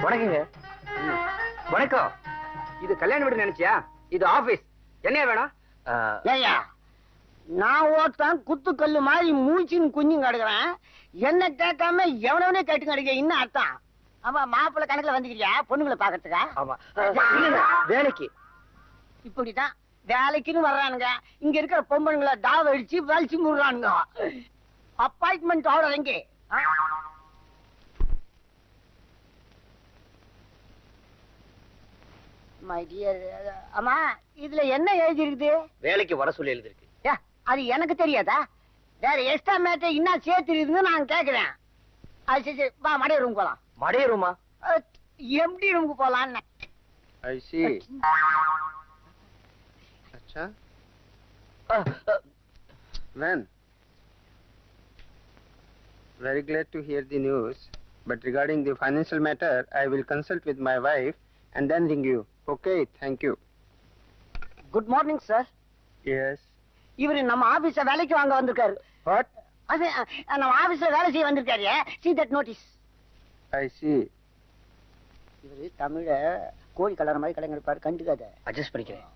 வணக்கங்க. வணக்கம். இது கல்யாண வீடு நினைச்சியா? இது ஆபீஸ் என்ன வேணும்? ஆ, ஏய்யா நான் ஒருத்தன் குத்துக்கல்லு மாதிரி மூச்சின்னு குஞ்சும் கிடக்குறேன். என்ன கேட்காம எவனவனே கேட்டு கிடக்க இன்னும் அர்த்தம்? ஆமா மாப்பிள்ளை கணக்குல வந்துக்கிறியா பொண்ணுங்களை பாக்கிறதுக்கா ஆமா. இல்லைங்க, வேலைக்கு. இப்படிதான் வேலைக்குன்னு வர்றானுங்க. இங்க இருக்கிற பொம்பளைங்களை டாவ அடிச்சு வலிச்சு முடுறானுங்க. அப்பாயின்மெண்ட் ஆர்டர் எங்கே? ஆ? My dear, அம்மா இதுல என்ன எழுதி இருக்குது வேலைக்கு வர சொல்லி எழுதிருக்கு ஏ, அது எனக்கு தெரியாதா வேற எக்ஸ்ட்ரா மேட்டர் என்ன சேர்த்து இருக்குன்னு நான் கேக்குறேன் அது சரி சரி, வா மடைய ரூம் போலாம் மடைய ரூமா எம்டி ரூமுக்கு போலான்னு I see. Acha. When? Very glad to hear the news. But regarding the financial matter, I will consult with my wife and then ring you. Okay, thank you. Good morning sir Yes. இவரு நம்ம ஆபீஸ்ல வேலைக்கு வாங்க வந்திருக்காரு. What? அது நம்ம ஆபீஸ்ல வேலை செய்ய வந்திருக்காரு. See that notice. I see. இவரு தமிழ கோழி கலர் மாதிரி கலங்கிருப்பாரு கண்டுக்காத. அட்ஜஸ்ட் பண்ணிக்கிறேன்.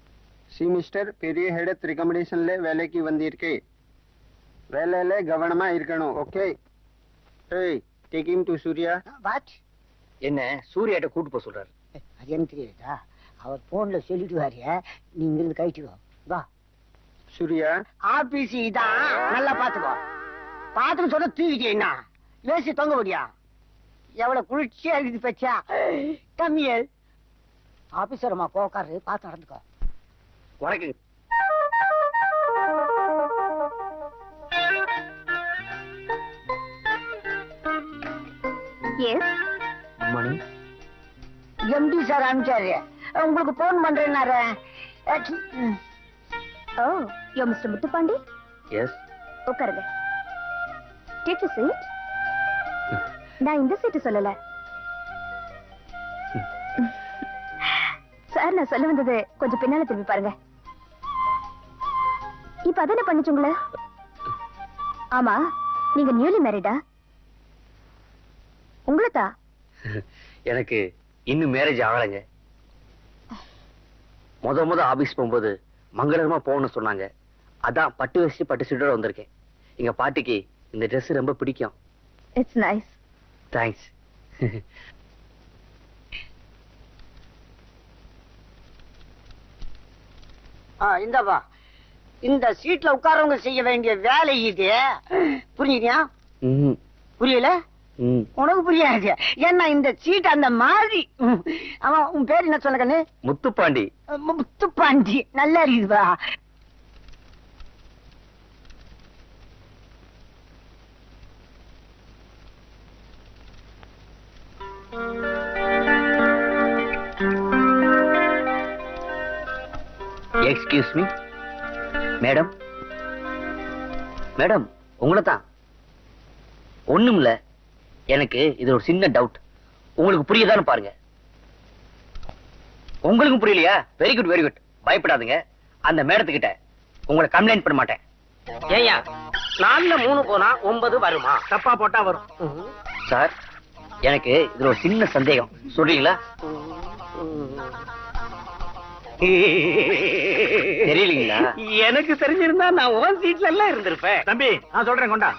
See, mister, பெரிய ஹெடத் ரெக்கமெண்டேஷன்ல வேலைக்கு வந்திருக்கே. வேலையில கவனமா இருக்கணும். ஓகே ஏய் take him to Surya what என்ன சூர்யாட்ட கூட்டு போக சொல்றாரு. அது எனக்கு தெரியாதா? அவர் போன்ல சொல்லிடுவாரு நீ இங்கிருந்து கழிச்சு வா. சூர்யா? ஆபீஸ் இதான் நல்லா பாத்துக்கோ. பாத்துக்க சொல்ல தூக்கிட்டேன்னா ஏசி தொங்க முடியா எவ்வளவு குளிர்ச்சியா இருக்குது பச்சா? கம்மியல் ஆபீசரமா போக்காரு பார்த்து நடந்துக்கோ. எஸ் மணி. எம்டி சார் அனுப்பிச்சாரு. உங்களுக்கு போன் பண்றேன்னாரு. ஓ யோ மிஸ்டர் முத்துப்பாண்டி. எஸ் உட்காருங்க. டேக் யூ சீட் நான் இந்த சீட்டு சொல்லல. சார் நான் சொல்ல வந்தது கொஞ்சம் பின்னால திரும்பி பாருங்க. இப்ப அதானே பண்ணுச்சு உங்களை ஆமா நீங்க நியூலி மேரிடா உங்களதா எனக்கு இன்னும் மேரேஜ் ஆகலைங்க. முத முத ஆபீஸ் போகும்போது மங்களகரமா போகணும்னு சொன்னாங்க. அதான் பட்டு வச்சு பட்டு சீட்டோட வந்திருக்கேன். எங்க பாட்டிக்கு இந்த Dress ரொம்ப பிடிக்கும். இட்ஸ் நைஸ் தேங்க்ஸ் இந்தப்பா. இந்த சீட்ல உட்காரவங்க செய்ய வேண்டிய வேலை இது. புரியுதியா ம் புரியல? உனக்கு புரியாது. ஏன்னா இந்த சீட் அந்த மாதிரி. ஆமா உன் பேர் என்ன சொன்ன கண்ணு முத்துப்பாண்டி. முத்துப்பாண்டி. நல்லா இருக்குதுப்பா எக்ஸ்கியூஸ் மீ மேடம் மேடம் உங்களை தான். ஒண்ணும் இல்ல எனக்கு இது ஒரு சின்ன டவுட் உங்களுக்கு புரியுதான்னு பாருங்க. உங்களுக்கும் புரியலையா? வெரி குட் வெரி குட் பயப்படாதீங்க. அந்த மேடத்துக்கிட்ட உங்களை கம்ப்ளைண்ட் பண்ண மாட்டேன். ஏயா நாலுல மூணு போனா ஒன்பது வருமா? தப்பா போட்டா வரும். சார் எனக்கு இதுல ஒரு சின்ன சந்தேகம். சொல்றீங்களா? தெரியலீங்களா? எனக்கு தெரிஞ்சிருந்தா நான் உன் சீட்ல எல்லாம் இருந்திருப்பேன். தம்பி நான் சொல்றேன் கொண்டா.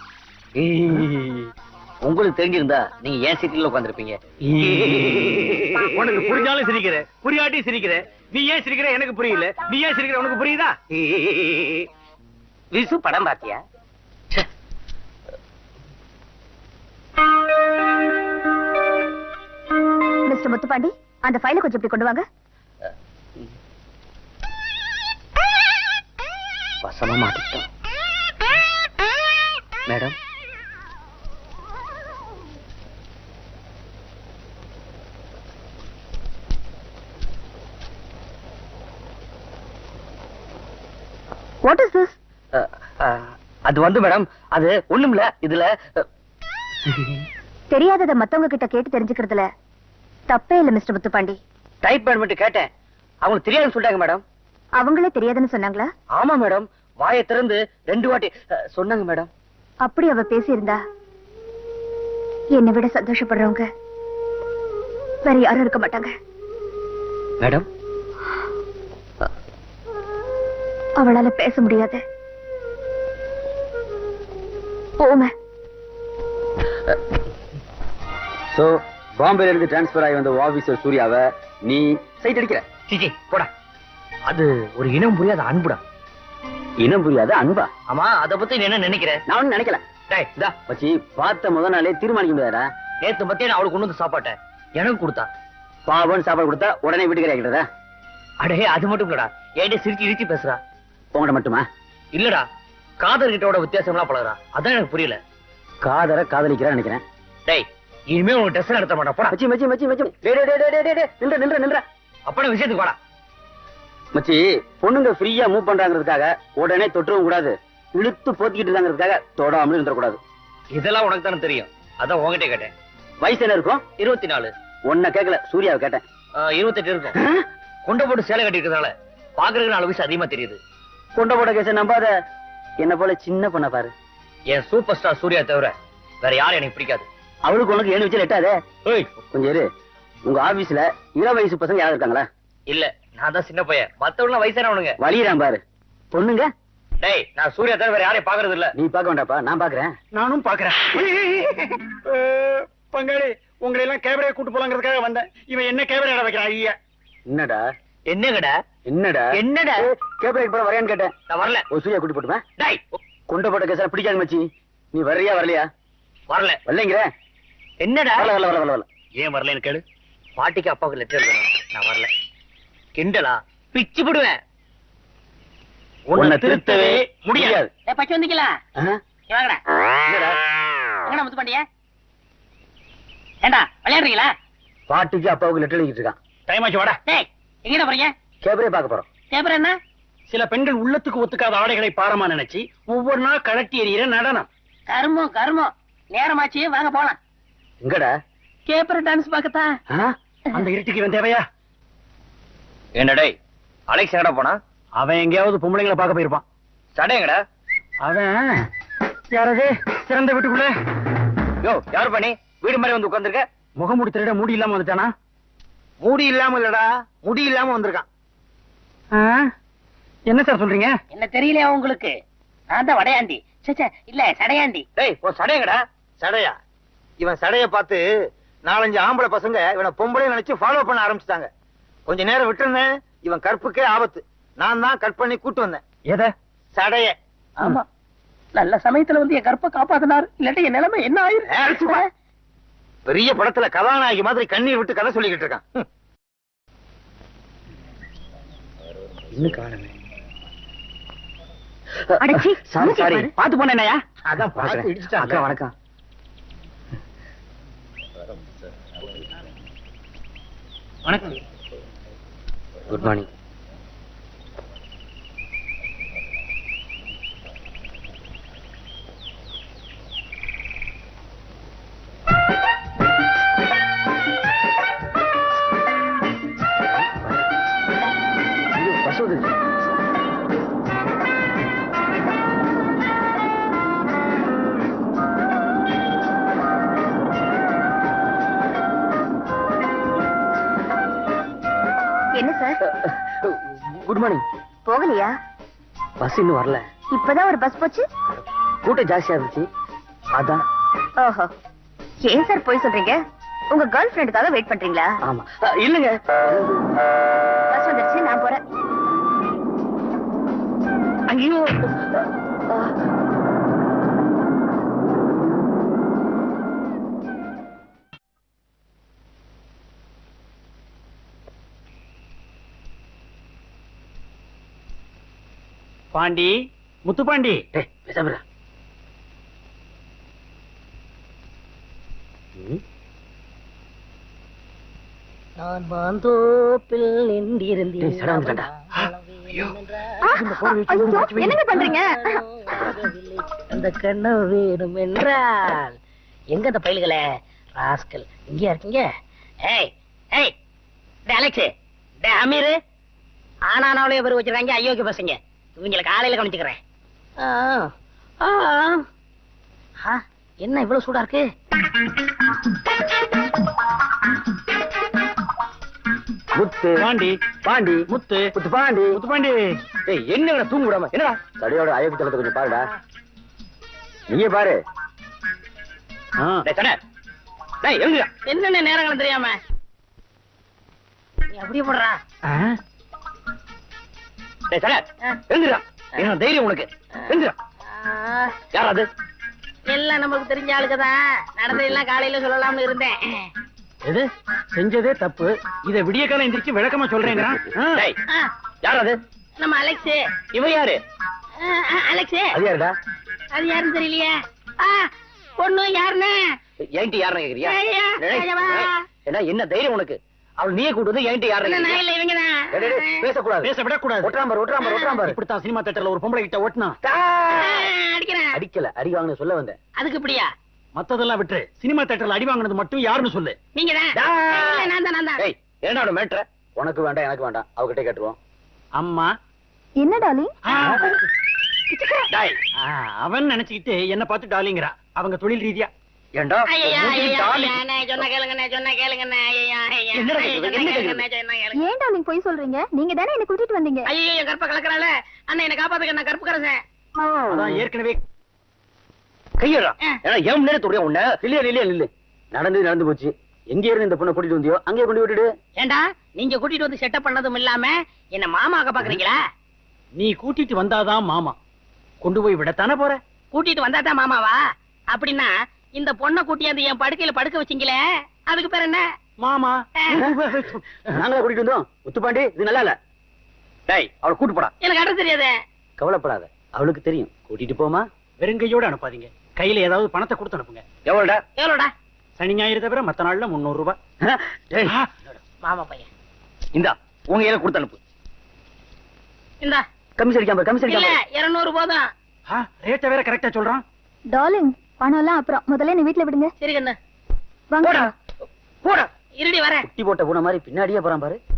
உங்களுக்கு தெரிஞ்சிருந்தா நீங்க ஏன் சீட்ல உட்காந்துருப்பீங்க உனக்கு புரிஞ்சாலும் சிரிக்கிற புரியாட்டி சிரிக்கிற நீ ஏன் சிரிக்கிற? எனக்கு புரியல. நீ ஏன் சிரிக்கிற? உனக்கு புரியுதா? விசு படம் பாத்தியா? மிஸ்டர் முத்துப்பாண்டி அந்த ஃபைலை கொஞ்சம் இப்படி கொண்டு வாங்க. வசமா மாட்டிக்கிட்டோம். மேடம் அது வந்து மேடம் அது ஒண்ணுமில்ல இதுல தெரியாதத மத்தவங்க கிட்ட கேட்டு தெரிஞ்சுக்கிறதுல தப்பே இல்ல மிஸ்டர் முத்துப்பாண்டி. டைப் பண்ணிட்டு கேட்டேன். அவங்களுக்கு தெரியாதுன்னு சொல்லிட்டாங்க மேடம். அவங்களே தெரியாதுன்னு சொன்னாங்களா? ஆமா மேடம் வாயை திறந்து ரெண்டு வாட்டி சொன்னாங்க மேடம். அப்படி அவ பேசியிருந்தா என்னை விட சந்தோஷப்படுறவங்க வேற யாரும் இருக்க மாட்டாங்க. மேடம்? அவளால பேச முடியாது. போமே சோ பாம்பேல இருந்து டிரான்ஸ்பர் ஆகி வந்த ஆபீசர் சூர்யாவை நீ சைட் அடிக்கிற. சிச்சி போடா. அது ஒரு இனம் புரியாத அன்புடா. இனம் புரியாத அன்பா? ஆமா அத பத்தி நீ என்ன நினைக்கிற? நான் நினைக்கல. டேய் இதா மச்சி பார்த்த முத நாளே தீர்மானிக்க முடியாதா நேத்து மத்தியான அவளுக்கு கொண்டு வந்து சாப்பாட்ட. எனக்கு கொடுத்தா. பாவன் சாப்பாடு கொடுத்தா உடனே வீட்டுக்கு ஆகிட்டதா அடே அது மட்டும் இல்லடா. ஏன்டே சிரிச்சு இழுச்சி பேசுறா? உங்கள்ட்ட மட்டுமா? இல்லடா. காதல் கிட்டோட வித்தியாசம்லாம் பழகுறா. அதான் எனக்கு புரியல. காதர காதலிக்கிறா நினைக்கிறேன். டேய் இனிமே உனக்கு ட்ரெஸ் நடத்த மாட்டா போடா. மச்சி மச்சி மச்சி மச்சி. டேய் டேய் டேய் டேய் டேய், நில்ற நில்ற நில்ற. அப்பட விஷயத்துக்கு வாடா. மச்சி பொண்ணுங்க ஃப்ரீயா மூவ் பண்றாங்கிறதுக்காக உடனே தொற்றவும் கூடாது. இழுத்து போத்திக்கிட்டு இருக்காங்கிறதுக்காக தொடாமலும் இருந்துடக்கூடாது. இதெல்லாம் உனக்கு தானே தெரியும். அதான் உன்கிட்ட கேட்டேன். வயசு என்ன இருக்கும்? இருபத்தி நாலு ஒன்ன கேட்கல சூர்யாவை கேட்டேன். இருபத்தெட்டு இருக்கும். கொண்ட போட்டு சேலை கட்டி இருக்கிறதால பாக்குறதுக்கு நாலு வயசு அதிகமா தெரியுது. கொண்ட போட கேச நம்பாத. என்ன போல சின்ன பொண்ண பாரு. என் சூப்பர் ஸ்டார் சூர்யா தவிர வேற யாரும் எனக்கு பிடிக்காது. அவளுக்கு உனக்கு ஏழு வச்சு எட்டாதே? கொஞ்சம் இரு. உங்க ஆபீஸ்ல இள வயசு பசங்க யாரும் இருக்காங்களா? இல்ல நான் தான் சின்ன பையன். மத்தவங்க வயசானவனுங்க வலியிறான் பாரு. பொண்ணுங்க? டேய் நான் சூர்யா தவிர வேற யாரையும் பாக்குறது இல்ல. நீ பார்க்க வேண்டாப்பா நான் பாக்குறேன் நானும் பாக்குறேன் பங்காளி உங்களை எல்லாம் கேமரா கூட்டு போலாங்கிறதுக்காக வந்தேன். இவன் என்ன கேமரா வைக்கிறான் ஐயா? என்னடா? என்னங்கடா? என்னடா? என்னடா? கேபிள் போற வரையான்னு கேட்டேன். நான் வரல. ஒரு சூர்யா கூட்டி போட்டுமா? டேய்! கொண்ட போட்ட கேச பிடிக்காது மச்சி. நீ வர்றியா வரலையா? வரல. வரலைங்கிற. என்னடா? வரல வரல வரல வரல. ஏன் வரலன்னு கேளு. பாட்டிக்கு அப்பாவுக்கு லெட்டர் எழுதணும். நான் வரல. கிண்டலா? பிச்சு போடுவேன். உன்னை திருத்தவே முடியாது. பச்சு. வாங்கடா. என்னடா? எங்கடா முத்து பாண்டிய ஏண்டா விளையாடுறீங்களா? பாட்டிக்கு அப்பாவுக்கு லெட்டர் எழுதிட்டு இருக்கான். டைம் ஆச்சு வாடா. டேய் எங்கடா போறீங்க? கேபரே பார்க்க போறோம். பேப்பர் என்ன? சில பெண்கள் உள்ளத்துக்கு ஒத்துக்காத ஆடைகளை பாரமா நினைச்சு ஒவ்வொரு நாள் கழட்டி எறிகிற நடனம். கருமம் கருமம். நேரமாச்சு வாங்க போலாம். எங்கடா? கேப்பர் டான்ஸ் பார்க்கத்தான் ஆ? அந்த இருட்டுக்கு இவன் தேவையா? என்னடே அலெக்ஸ் எங்கடா போனா? அவன் எங்கேயாவது பொம்பளைங்களை பார்க்க போயிருப்பான். சடையங்கடா அவன் யாரது? சிறந்த வீட்டுக்குள்ள. யோ யாரு பண்ணி வீடு மாதிரி வந்து உட்கார்ந்திருக்க? முகமூடி திருட மூடி இல்லாம வந்துட்டானா? மூடி இல்லாம இல்லடா முடி இல்லாம வந்திருக்கான். என்ன சார் சொல்றீங்க? என்ன தெரியலையா உங்களுக்கு? நான் தான் வடையாண்டி. இல்ல சடையாண்டி. டேய் ஓ சடையங்கடா. சடையா? இவன் சடைய பார்த்து நாலஞ்சு ஆம்பளை பசங்க இவனை பொம்பளை நினைச்சு ஃபாலோ பண்ண ஆரம்பிச்சிட்டாங்க. கொஞ்ச நேரம் விட்டுருந்தேன். இவன் கற்புக்கே ஆபத்து. நான் தான் கட் பண்ணி கூட்டு வந்தேன். எத? சடைய. ஆமா. நல்ல சமயத்துல வந்து என் கற்பை காப்பாத்தினாரு. இல்லாட்டி என் நிலைமை என்ன ஆயிரும் பெரிய படத்துல கதாநாயகி மாதிரி கண்ணீர் விட்டு கதை சொல்லிக்கிட்டு இருக்கான். இன்னும் காணுமே. அடச்சி சாரி சாரி. பாத்து போனேயா அதான் அக்கா வணக்கம் வணக்கம். Good morning sir. Good morning போகலையா? பஸ் இன்னும் வரல. இப்பதான் ஒரு பஸ் போச்சு? கூட்டம் ஜாஸ்தியா இருந்துச்சு. அதான். ஓஹோ. ஏன் சார் போய் சொல்றீங்க? உங்க கேர்ள் ஃபிரெண்டுக்காக வெயிட் பண்றீங்களா? ஆமா. இல்லங்க. பஸ் வந்துருச்சு நான் போறேன். ஐயோ. பாண்டி முத்துப்பாண்டி டேய் பேசாம இரு. ம், நான். ஆ, ஐயோ, என்னங்க பண்றீங்க? அந்த கண்ணு வேணும் என்றால். எங்க அந்த பயல்களே? ராஸ்கல் இங்கயா இருக்கீங்க? ஏய் ஏய் டே அலெக்ஸ் டே அமீர். ஆனானாவளே பேர் வச்சிருக்காங்க அயோக்கிய பசங்க. இவங்களை காலையில கவனிச்சுக்கிறேன். ஆ, ஆ, ஆ, என்ன இவ்வளவு சூடா இருக்கு? முத்து. பாண்டி. பாண்டி. முத்து. முத்து பாண்டி. முத்து பாண்டி. ஏய் என்னடா தூங்க விடாம? என்னடா? தடியோட தளத்தை கொஞ்சம் பாருடா. நீயே பாரு. என்னென்ன நேரங்களும் தெரியாம? நீ அப்படியே போடுறா. என்ன தைரியம் உனக்கு. எங்கடா யார் அது எல்லாம் நமக்கு தெரிஞ்ச ஆளுக்குதான் நடந்ததெல்லாம் காலையில சொல்லலாம்னு இருந்தேன். எது? செஞ்சதே தப்பு. இத விடிய காலம் எந்திரிச்சு விளக்கமா யார் அது நம்ம அலெக்ஸ். இவன் யாரு? அலெக்ஸ். அது யாருடா? அது யாருன்னு தெரியலையே. பொண்ணு யாருன்னு? என்கிட்ட யாருன்னு கேக்குறியா? என்ன தைரியம் உனக்கு? அவள் நீயே கூட்டு வந்து என்கிட்ட டேய், பேசக்கூடாது. பேச விடக்கூடாது. ஒட்டுறாம்பர் ஒட்டுறாம்பர் ஒட்டுறாம்பர் இப்படித்தான் சினிமா தேட்டர்ல ஒரு பொம்பளை கிட்ட அடிக்கிறேன். அடிக்கல அடி வாங்கின சொல்ல வந்தேன். அதுக்கு இப்படியா? மத்ததெல்லாம் விட்டு சினிமா தேட்டர்ல அடி வாங்கினது மட்டும் யாருன்னு சொல்லு. நீங்க தான் நான் தான் நான் தான். ஏய் என்னோட மேட்ர உனக்கு வேண்டாம் எனக்கு வேண்டாம். அவகிட்ட கேட்டுருவோம். அம்மா. என்ன ஆ, அவன் நினைச்சுக்கிட்டு என்ன பார்த்து டாலிங்கிறா அவங்க தொழில் ரீதியா. ஏண்டா? ஏன் டார்லிங் போய் சொல்றீங்க? நீங்க தானே என்ன கூட்டிட்டு வந்தீங்க. ஐயோ என் கற்ப கலக்கறால அண்ணா என்ன காப்பாத்துக்க நான் கற்பு கரசேன் அதான் ஏற்கனவே கையடா. ஆ. ஏன்னா என் நேரம் துறையா உன்ன. இல்லையா இல்லையா இல்ல நடந்து நடந்து போச்சு. எங்க இருந்து இந்த பொண்ணை கூட்டிட்டு வந்தியோ? அங்கேயே கொண்டு விட்டுடு. ஏண்டா நீங்க கூட்டிட்டு வந்து செட்டப் பண்ணதும் இல்லாம என்ன மாமாக்க பாக்குறீங்களா? நீ கூட்டிட்டு வந்தாதான் மாமா. கொண்டு போய் விடத்தானே போற? கூட்டிட்டு வந்தாதான் மாமாவா? அப்படின்னா இந்த பொண்ணை கூட்டியாந்து என் படுக்கையில படுக்க வச்சீங்களே? அதுக்கு பேர் என்ன? மாமா. நாங்களா கூட்டிட்டு வந்தோம். முத்துப்பாண்டி இது நல்லா இல்ல. டேய் அவளை கூட்டு போடா. எனக்கு அட்ரஸ் தெரியாது. கவலைப்படாத. அவளுக்கு தெரியும். கூட்டிட்டு போமா. வெறுங்கையோட அனுப்பாதீங்க. கையில ஏதாவது பணத்தை கொடுத்து அனுப்புங்க. எவ்வளோடா? எவ்வளோடா? சனி ஞாயிறு தவிர மத்த நாள்ல முன்னூறு ரூபாய். மாமா பையன். இந்தா உங்க கையில கொடுத்து அனுப்பு. இந்தா. கமிஷன் அடிக்காம கமிஷன் இல்ல அடிக்காம இருநூறு போதும். ஆ, ரேட்டை வேற கரெக்டா சொல்றான். டார்லிங் பணம் எல்லாம் அப்புறம். முதல்ல நீ வீட்ல விடுங்க. சரி கண்ணு. வாங்க. போடா. போடா. இருடி வரேன். குட்டி போட்ட பூனை மாதிரி பின்னாடியே போறான் பாரு.